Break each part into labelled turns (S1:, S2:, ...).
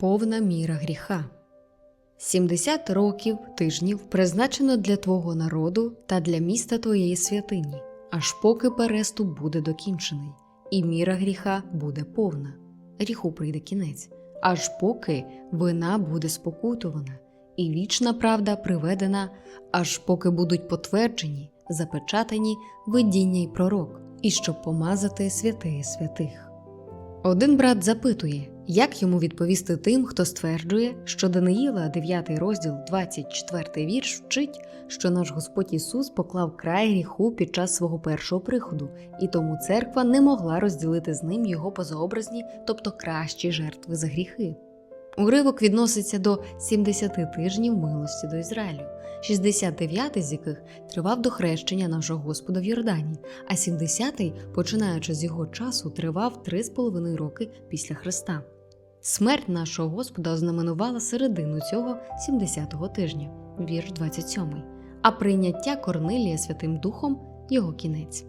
S1: Повна міра гріха. 70 років тижнів призначено для твого народу та для міста твоєї святині, аж поки переступ буде докінчений, і міра гріха буде повна. Гріху прийде кінець, аж поки вина буде спокутувана, і вічна правда приведена, аж поки будуть потверджені, запечатані видіння й пророк, і щоб помазати святеє святих. Один брат запитує, як йому відповісти тим, хто стверджує, що Даниїла, 9 розділ, 24 вірш, вчить, що наш Господь Ісус поклав край гріху під час свого першого приходу, і тому церква не могла розділити з ним його позаобразні, тобто кращі жертви за гріхи. Уривок відноситься до 70 тижнів милості до Ізраїлю, 69 з яких тривав до хрещення нашого Господа в Йордані, а 70-й, починаючи з його часу, тривав 3,5 роки після Христа. Смерть нашого Господа ознаменувала середину цього 70-го тижня, вірш 27, а прийняття Корнилія Святим Духом його кінець.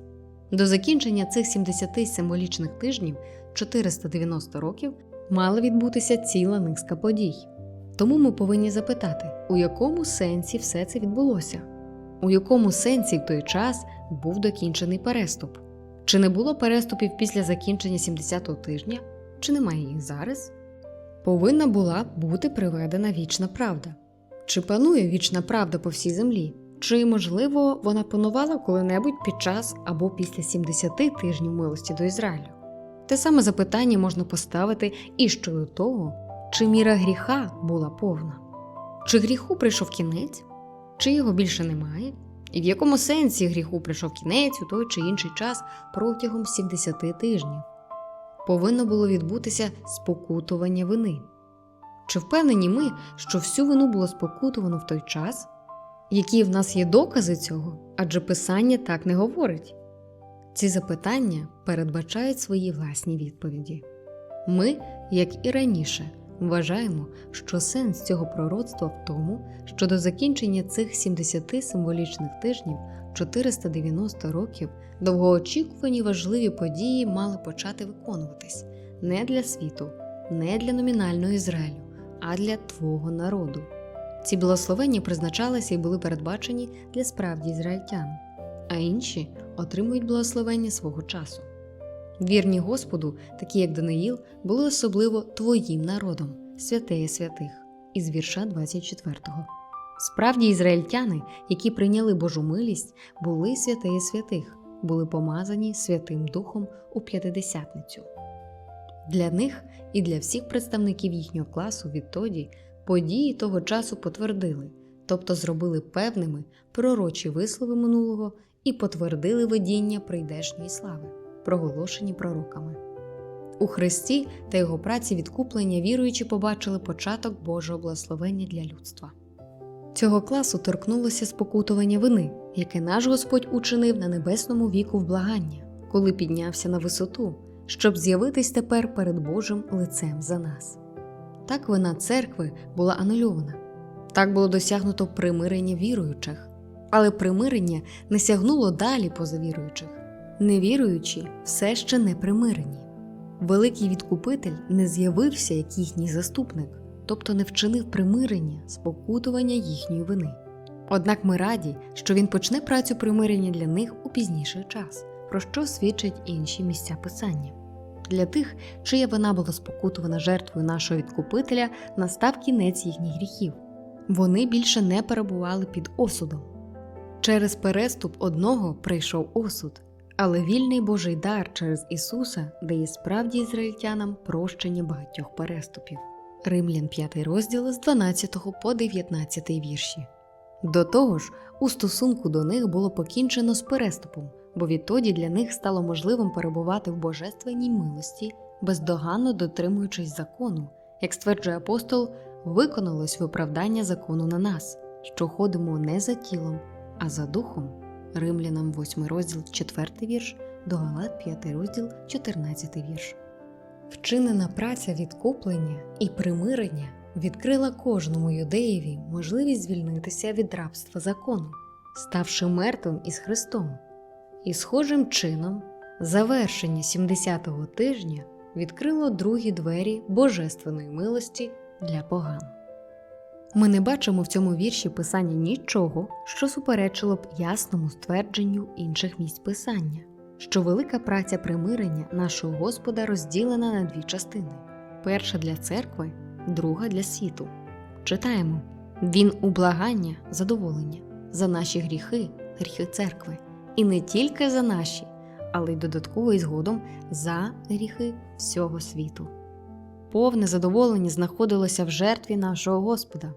S1: До закінчення цих 70 символічних тижнів 490 років мала відбутися ціла низка подій. Тому ми повинні запитати, у якому сенсі все це відбулося, у якому сенсі в той час був докінчений переступ? Чи не було переступів після закінчення 70-го тижня, чи немає їх зараз? Повинна була бути приведена вічна правда. Чи панує вічна правда по всій землі? Чи, можливо, вона панувала коли-небудь під час або після 70 тижнів милості до Ізраїлю? Те саме запитання можна поставити і щодо того, чи міра гріха була повна, чи гріху прийшов кінець, чи його більше немає, і в якому сенсі гріху прийшов кінець у той чи інший час протягом 70 тижнів. Повинно було відбутися спокутування вини. Чи впевнені ми, що всю вину було спокутувано в той час? Які в нас є докази цього, адже Писання так не говорить? Ці запитання передбачають свої власні відповіді. Ми, як і раніше, вважаємо, що сенс цього пророцтва в тому, що до закінчення цих 70 символічних тижнів 490 років довгоочікувані важливі події мали почати виконуватись не для світу, не для номінального Ізраїлю, а для твого народу. Ці благословення призначалися і були передбачені для справді ізраїльтян, а інші отримують благословення свого часу. Вірні Господу, такі як Даниїл, були особливо твоїм народом, святеє святих, із вірша 24. Справді, ізраїльтяни, які прийняли Божу милість, були святеє святих, були помазані Святим Духом у п'ятидесятницю. Для них і для всіх представників їхнього класу відтоді події того часу потвердили, тобто зробили певними пророчі вислови минулого і потвердили видіння прийдешньої слави, проголошені пророками. У Христі та його праці відкуплення віруючі побачили початок Божого благословення для людства. Цього класу торкнулося спокутування вини, яке наш Господь учинив на небесному віку в благання, коли піднявся на висоту, щоб з'явитись тепер перед Божим лицем за нас. Так вина церкви була анульована, так було досягнуто примирення віруючих, але примирення не сягнуло далі поза віруючих. Невіруючі все ще не примирені. Великий відкупитель не з'явився як їхній заступник, тобто не вчинив примирення, спокутування їхньої вини. Однак ми раді, що він почне працю примирення для них у пізніший час, про що свідчать інші місця писання. Для тих, чия вина була спокутувана жертвою нашого відкупителя, настав кінець їхніх гріхів. Вони більше не перебували під осудом. Через переступ одного прийшов осуд, але вільний Божий дар через Ісуса дає справді ізраїльтянам прощення багатьох переступів. Римлян 5 розділ з 12 по 19 вірші. До того ж, у стосунку до них було покінчено з переступом, бо відтоді для них стало можливим перебувати в божественній милості, бездоганно дотримуючись закону, як стверджує апостол, виконалось виправдання закону на нас, що ходимо не за тілом, а за духом. Римлянам 8 розділ 4 вірш, до Галат 5 розділ 14 вірш. Вчинена праця відкуплення і примирення відкрила кожному юдеєві можливість звільнитися від рабства закону, ставши мертвим із Христом. І схожим чином завершення 70-го тижня відкрило другі двері божественної милості для поган. Ми не бачимо в цьому вірші писання нічого, що суперечило б ясному ствердженню інших місць писання, що велика праця примирення нашого Господа розділена на дві частини: перша для церкви, друга для світу. Читаємо: Він у благання, задоволення, за наші гріхи, гріхи церкви, і не тільки за наші, але й додатково і згодом за гріхи всього світу. Повне задоволення знаходилося в жертві нашого Господа.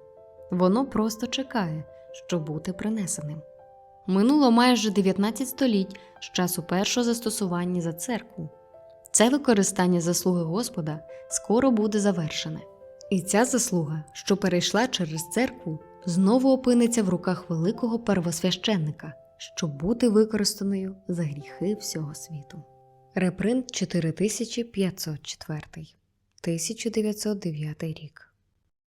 S1: Воно просто чекає, щоб бути принесеним. Минуло майже 19 століть з часу першого застосування за церкву. Це використання заслуги Господа скоро буде завершене. І ця заслуга, що перейшла через церкву, знову опиниться в руках великого первосвященника, щоб бути використаною за гріхи всього світу. Репринт 4504 1909 рік.